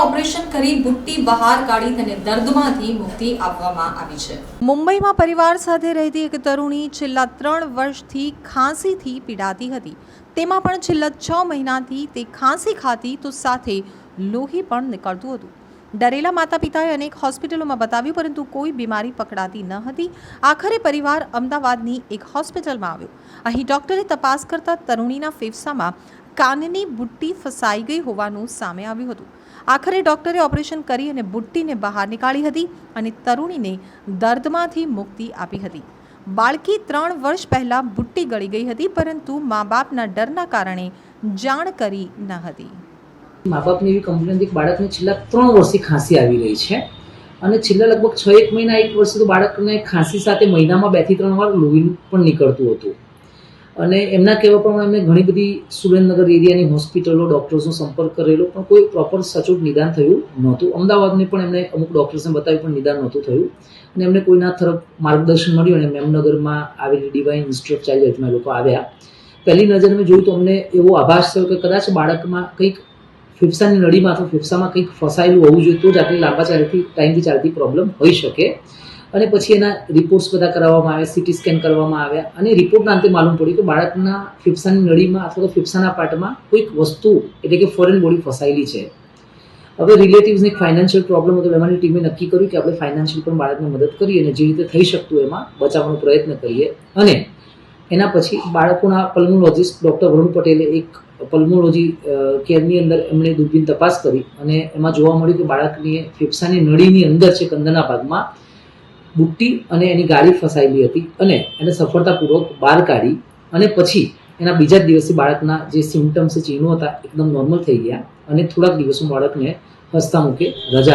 Operation કરી બુટ્ટી બહાર કાઢી તેને દર્દમાંથી મુક્તિ આપવામાં આવી છે. મુંબઈમાં પરિવાર સાથે રહેતી એક તરુણી છેલ્લા ત્રણ વર્ષથી ખાંસીથી પીડાતી હતી. તેમાં પણ છેલ્લા છ મહિનાથી તે ખાંસી ખાતી તો સાથે લોહી પણ નીકળતું હતું. ડરેલા માતા પિતાએ અનેક હોસ્પિટલોમાં બતાવ્યું, પરંતુ કોઈ બીમારી પકડાતી ન હતી. આખરે પરિવાર અમદાવાદની એક હોસ્પિટલમાં આવ્યો. અહીં ડૉક્ટરે તપાસ કરતા તરુણીના ફેફસામાં કાનની બુટ્ટી ફસાઈ ગઈ હોવાનું સામે આવ્યું હતું. આખરે ડોક્ટરે ઓપરેશન કરી અને બુટ્ટીને બહાર નીકાળી હતી અને તરુણીને દર્દમાંથી મુક્તિ આપી હતી. બાળકી ત્રણ વર્ષ પહેલાં બુટ્ટી ગળી ગઈ હતી, પરંતુ મા બાપના ડરના કારણે જાણ કરી ન હતી. મા બાપની એવી કમ્પ્લેન હતી બાળકને છેલ્લા ત્રણ વર્ષથી ખાંસી આવી રહી છે અને છેલ્લા લગભગ છ એક મહિના, એક વર્ષથી બાળકને ખાંસી સાથે મહિનામાં બેથી ત્રણ વાર લોહી પણ નીકળતું હતું. અને એમના કહેવા પ્રમાણે અમે ઘણી બધી સુરેન્દ્રનગર એરિયાની હોસ્પિટલો, ડૉક્ટર્સનો સંપર્ક કરેલો, પણ કોઈ પ્રોપર સચોટ નિદાન થયું નહોતું. અમદાવાદની પણ એમને અમુક ડૉક્ટર્સને બતાવ્યું, પણ નિદાન નહોતું થયું. અને એમને કોઈના તરફ માર્ગદર્શન મળ્યું અને મેમનગરમાં આવેલી ડિવાઇન ઇન્સ્ટિટ્યૂટ ઓફ ચાઇલ્ડ લોકો આવ્યા. પહેલી નજર મેં જોયું તો અમને એવો આભાસ થયો કે કદાચ બાળકમાં કંઈક ફેફસાની નળીમાં અથવા ફેફસામાં કંઈક ફસાયેલું હોવું જોઈએ, તો જ આટલી લાંબા ચાલતી ટાઈમથી ચાલતી પ્રોબ્લેમ હોઈ શકે. અને પછી એના રિપોર્ટ્સ બધા કરાવવામાં આવ્યા સિટી સ્કેન કરવામાં આવ્યા. અને રિપોર્ટના અંતે માલુમ પડ્યું કે બાળકના ફેફસાની નળીમાં અથવા તો ફેફસાના પાર્ટમાં કોઈક વસ્તુ, એટલે કે ફોરેન બોડી ફસાયેલી છે. હવે રિલેટિવ્સને ફાઇનાન્શિયલ પ્રોબ્લેમ હતો, એમાંની ટીમે નક્કી કર્યું કે આપણે ફાઇનાન્શિયલ પણ બાળકને મદદ કરીએ અને જે રીતે થઈ શકતું એમાં બચાવવાનો પ્રયત્ન કરીએ. અને એના પછી બાળકોના પલ્મોલોજીસ્ટ ડૉક્ટર વરુણ પટેલે એક પલ્મોલોજી કેરની અંદર એમણે દૂરબીન તપાસ કરી અને એમાં જોવા મળ્યું કે બાળકની ફેફસાની નળીની અંદર છે કંદરના ભાગમાં બુટ્ટી અને એની ગાડી ફસાયેલી હતી અને એને સફળતાપૂર્વક બહાર કાઢી અને પછી એના બીજા જ દિવસે બાળકના જે સિમ્ટમ્સ ચિહ્નો હતા, એકદમ નોર્મલ થઈ ગયા અને થોડાક દિવસમાં બાળકને હસતા મૂકે, રજા